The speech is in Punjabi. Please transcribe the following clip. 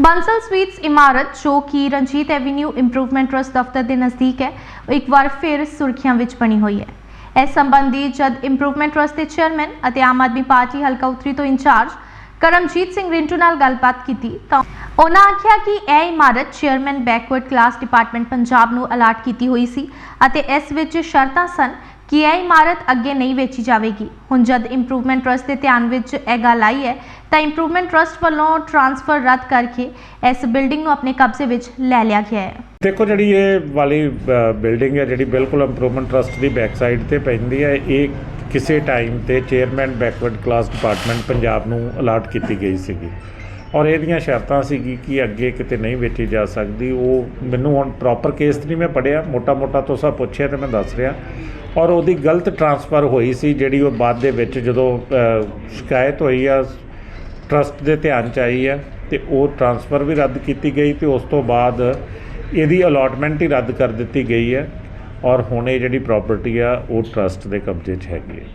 ਬੰਸਲ ਸਵੀਟਸ ਇਮਾਰਤ, ਜੋ ਕਿ ਰਣਜੀਤ ਐਵੀਨਿਊ ਇੰਪਰੂਵਮੈਂਟ ਟਰਸਟ ਦਫ਼ਤਰ ਦੇ ਨਜ਼ਦੀਕ ਹੈ, ਉਹ ਇੱਕ ਵਾਰ ਫਿਰ ਸੁਰਖੀਆਂ ਵਿੱਚ ਬਣੀ ਹੋਈ ਹੈ। ਇਸ ਸੰਬੰਧੀ ਜਦ ਇੰਪਰੂਵਮੈਂਟ ਟਰਸਟ ਦੇ ਚੇਅਰਮੈਨ ਅਤੇ ਆਮ ਆਦਮੀ ਪਾਰਟੀ ਹਲਕਾ ਉੱਤਰੀ ਤੋਂ ਇੰਚਾਰਜ ਕਰਮਜੀਤ ਸਿੰਘ ਰਿੰਟੂ ਨਾਲ ਗੱਲਬਾਤ ਕੀਤੀ, ਤਾਂ ਉਹਨਾਂ ਆਖਿਆ ਕਿ ਇਹ ਇਮਾਰਤ chairman backward class department Punjab ਨੂੰ ਅਲਾਟ ਕੀਤੀ ਹੋਈ ਸੀ ਅਤੇ ਇਸ ਵਿੱਚ ਸ਼ਰਤਾਂ ਸਨ ਕਿ ਇਹ ਇਮਾਰਤ ਅੱਗੇ ਨਹੀਂ ਵੇਚੀ ਜਾਵੇਗੀ। ਹੁਣ ਜਦ ਇੰਪਰੂਵਮੈਂਟ ਟਰਸਟ ਦੇ ਧਿਆਨ ਵਿੱਚ ਇਹ ਗੱਲ ਆਈ ਹੈ, ਤਾਂ ਇੰਪਰੂਵਮੈਂਟ ਟਰਸਟ ਵੱਲੋਂ ਟ੍ਰਾਂਸਫਰ ਰੱਦ ਕਰਕੇ ਇਸ ਬਿਲਡਿੰਗ ਨੂੰ ਆਪਣੇ ਕਬਜ਼ੇ ਵਿੱਚ ਲੈ ਲਿਆ ਗਿਆ ਹੈ। ਦੇਖੋ ਜਿਹੜੀ ਇਹ ਵਾਲੀ ਬਿਲਡਿੰਗ ਹੈ, ਜਿਹੜੀ ਬਿਲਕੁਲ ਇੰਪਰੂਵਮੈਂਟ ਟਰਸਟ ਦੀ ਬੈਕ ਸਾਈਡ ਤੇ ਪੈਂਦੀ ਹੈ, ਇਹ ਕਿਸੇ ਟਾਈਮ ਤੇ chairman backward class department Punjab ਨੂੰ ਅਲਾਟ ਕੀਤੀ ਗਈ ਸੀਗੀ। ਔਰ ਇਹਦੀਆਂ ਸ਼ਰਤਾਂ ਸੀਗੀ ਕਿ ਅੱਗੇ ਕਿਤੇ ਨਹੀਂ ਵੇਚੀ ਜਾ ਸਕਦੀ। ਉਹ ਮੈਨੂੰ ਹੁਣ ਪ੍ਰੋਪਰ ਕੇਸ ਨਹੀਂ ਮੈਂ ਪੜਿਆ ਮੋਟਾ-ਮੋਟਾ ਤੋਂ ਸਭ ਪੁੱਛਿਆ ਤੇ ਮੈਂ ਦੱਸ ਰਿਹਾ। ਔਰ ਉਹਦੀ ਗਲਤ ਟਰਾਂਸਫਰ ਹੋਈ ਸੀ, ਜਿਹੜੀ ਉਹ ਬਾਅਦ ਦੇ ਵਿੱਚ ਜਦੋਂ ਸ਼ਿਕਾਇਤ ਹੋਈ ਆ ਟਰਸਟ ਦੇ ਧਿਆਨ ਚ ਆਈ ਆ, ਤੇ ਉਹ ਟਰਾਂਸਫਰ ਵੀ ਰੱਦ ਕੀਤੀ ਗਈ ਤੇ ਉਸ ਤੋਂ ਬਾਅਦ ਇਹਦੀ ਅਲਾਟਮੈਂਟ ਹੀ ਰੱਦ ਕਰ ਦਿੱਤੀ ਗਈ ਹੈ ਔਰ ਹੁਣ ਇਹ ਜਿਹੜੀ ਪ੍ਰਾਪਰਟੀ ਆ, ਉਹ ਟਰਸਟ ਦੇ ਕਬਜ਼ੇ 'ਚ ਹੈਗੀ ਹੈ